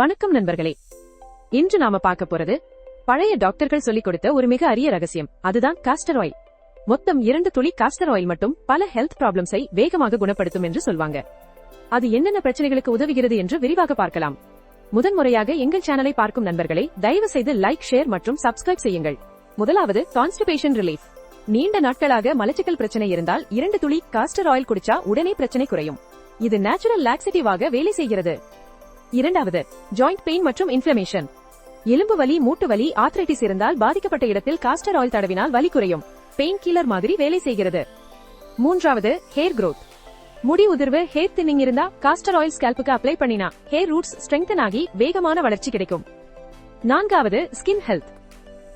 வணக்கம் நண்பர்களே. இன்று நாம பார்க்க போறது பழைய டாக்டர்கள் சொல்லிக் கொடுத்த ஒரு மிக அரிய ரகசியம். அதுதான் காஸ்டர் ஆயில் மொத்தம் இரண்டு துளி காஸ்டர் ஆயில் மட்டும் பல ஹெல்த் ப்ராப்ளம்ஸை வேகமாக குணப்படுத்தும் என்று சொல்வாங்க. அது என்னென்ன பிரச்சனைகளுக்கு உதவுகிறது என்று விரிவாக பார்க்கலாம். முதன்முறையாக எங்கள் சேனலை பார்க்கும் நண்பர்களை தயவு செய்து லைக் ஷேர் மற்றும் சப்ஸ்கிரைப் செய்யுங்கள். முதலாவது கான்ஸ்டிபேஷன் ரிலீஃப் நீண்ட நாட்களாக மலச்சிக்கல் பிரச்சனை இருந்தால் இரண்டு துளி காஸ்டர் ஆயில் குடிச்சா உடனே பிரச்சனை குறையும். இது நேச்சுரல் லாக்ஸிட்டிவாக வேலை செய்கிறது. இரண்டாவது ஜாயிண்ட் பெயின் மற்றும் இன்ஃபிளமேஷன் எலும்பு வலி மூட்டு வலி ஆத்ரைட்டிஸ் இருந்தால் பாதிக்கப்பட்ட இடத்தில் காஸ்டர் ஆயில் தடவினால் வலி குறையும். பெயின் கில்லர் மாதிரி வேலை செய்கிறது. மூன்றாவது ஹேர் growth. முடி உதிர்வு ஹேர் தின்னிங் இருந்தா காஸ்டர் ஆயில் ஸ்கேல்புக்கு அப்ளை பண்ணினா ஹேர் ரூட்ஸ் ஸ்ட்ரெங்தன் ஆகி வேகமான வளர்ச்சி கிடைக்கும். நான்காவது skin health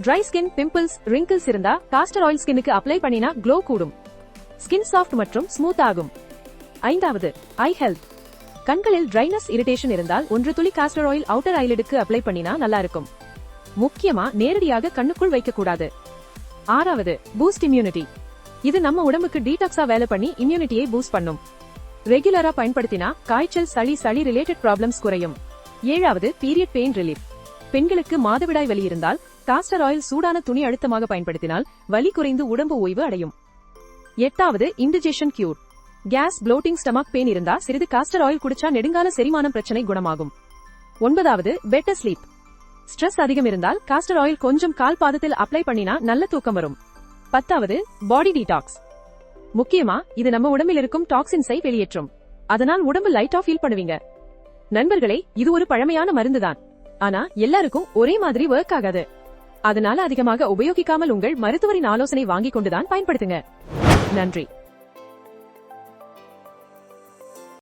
dry skin pimples wrinkles இருந்தா காஸ்டர் ஆயில் ஸ்கின்னுக்கு அப்ளை பண்ணினா க்ளோ கூடும். ஸ்கின் சாஃப்ட் மற்றும் ஸ்மூத் ஆகும். ஐந்தாவது ஐ ஹெல்த் கண்களில் ட்ரைனஸ் இரிட்டேஷன் இருந்தால் ஒன்று துளி காஸ்டர் ஆயில் அவுட்டர் ஐலிடுக்கு அப்ளை பண்ணினா நல்லா இருக்கும் முக்கியமா நேரடியாக கண்ணுக்குள் வைக்க கூடாது ஆறாவது பூஸ்ட் இம்யூனிட்டி இது நம்ம உடம்புக்கு டீடாக்ஸா வேலை பண்ணி இம்யூனிட்டியை பூஸ்ட் பண்ணும். ரெகுலரா பயன்படுத்தினா காய்ச்சல் சளி சளி ரிலேட்டட் ப்ராப்ளம்ஸ் குறையும். ஏழாவது பீரியட் பெயின் ரிலீஃப் பெண்களுக்கு மாதவிடாய் வலி இருந்தால் காஸ்டர் ஆயில் சூடான துணி அழுத்தமாக பயன்படுத்தினால் வலி குறைந்து உடம்பு ஓய்வு அடையும். எட்டாவது indigestion cure gas bloating stomach pain இருந்தா சிறிது காஸ்டர் ஆயில் குடிச்சா நெடுங்கால செரிமானம் பிரச்சனை குணமாகும். ஒன்பதாவது பெட்டர் ஸ்லீப் ஸ்ட்ரெஸ் அதிகம் இருந்தால் காஸ்டர் ஆயில் கொஞ்சம் கால் பாதத்தில் அப்ளை பண்ணினா நல்ல தூக்கம் வரும். பத்தாவது பாடி டீடாக்ஸ் முக்கியமா இது நம்ம உடம்பில் இருக்கும் டாக்ஸின்ஸை வெளியேற்றும். அதனால் உடம்பு லைட்டா ஃபீல் பண்ணுவீங்க. நண்பர்களே இது ஒரு பழமையான மருந்துதான். ஆனா எல்லாருக்கும் ஒரே மாதிரி ஒர்க் ஆகாது. அதனால அதிகமாக உபயோகிக்காமல் உங்கள் மருத்துவரின் ஆலோசனை வாங்கிக் கொண்டுதான் பயன்படுத்துங்க. நன்றி.